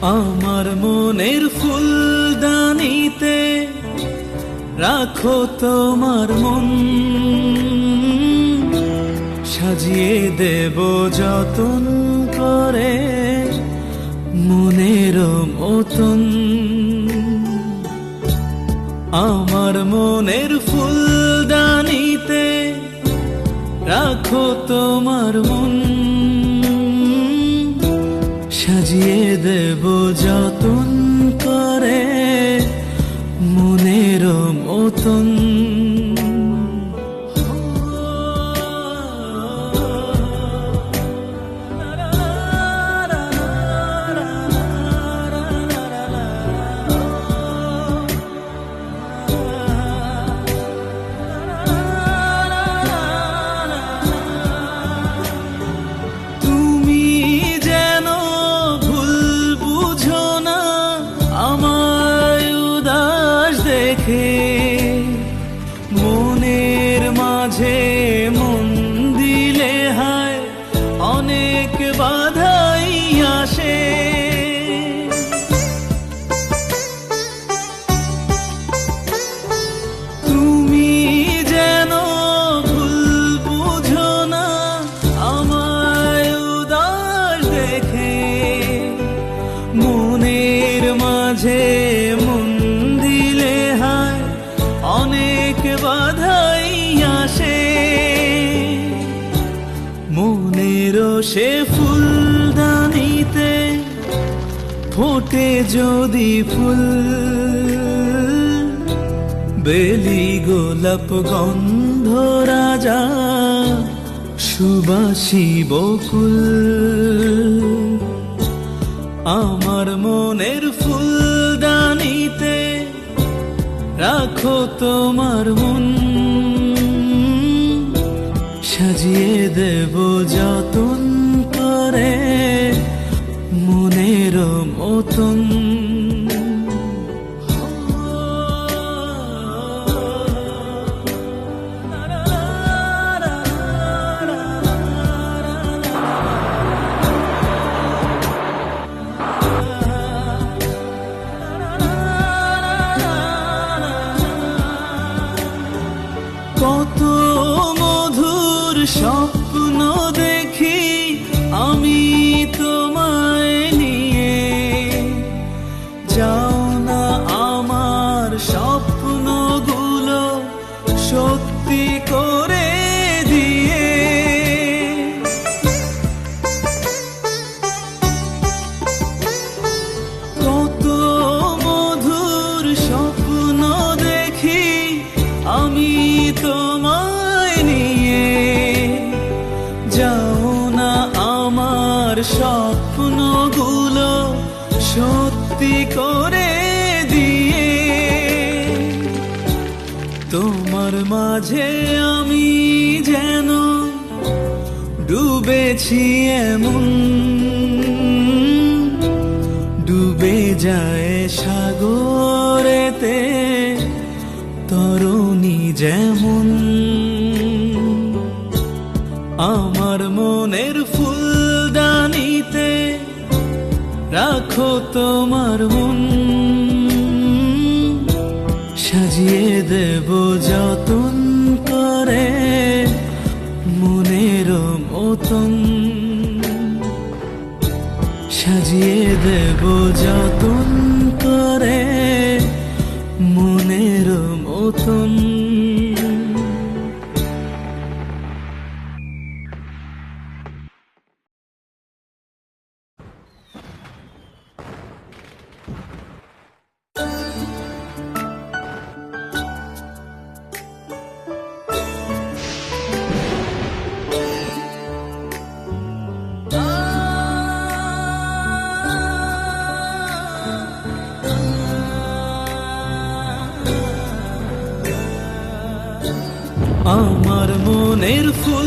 আমার মনের ফুলদানিতে রাখো তোমার মন। সাজিয়ে দেব যতন করে মনের মতন। আমার মনের ফুলদানিতে রাখো তোমার মন। সাজিয়ে দেব যতন করে মনের মতন দেখে মনের মাঝে মন দিলে হায়, অনেক বাধাই আসে। তুমি যেন ভুল বুঝো না, আমায় উদাস দেখে মনের মাঝে মনেরও সে ফুলদানিতে ফোটে যদি ফুল। বেলি গোলাপ গন্ধ রাজা সুবাসী বকুল। আমার মনের ফুলদানিতে রাখো তোমার মন। সাজিয়ে দেব যতন করে মনের মতন। কত স্বপ্ন দেখি আমি তোমায় সত্যি করে দিয়ে। তোমার মাঝে আমি যেন ডুবেছি এমন। ডুবে যায় সাগরেতে তরুণী যেমন। রাখো তোমার মন। সাজিয়ে দেব যতন আমার মনের ফুল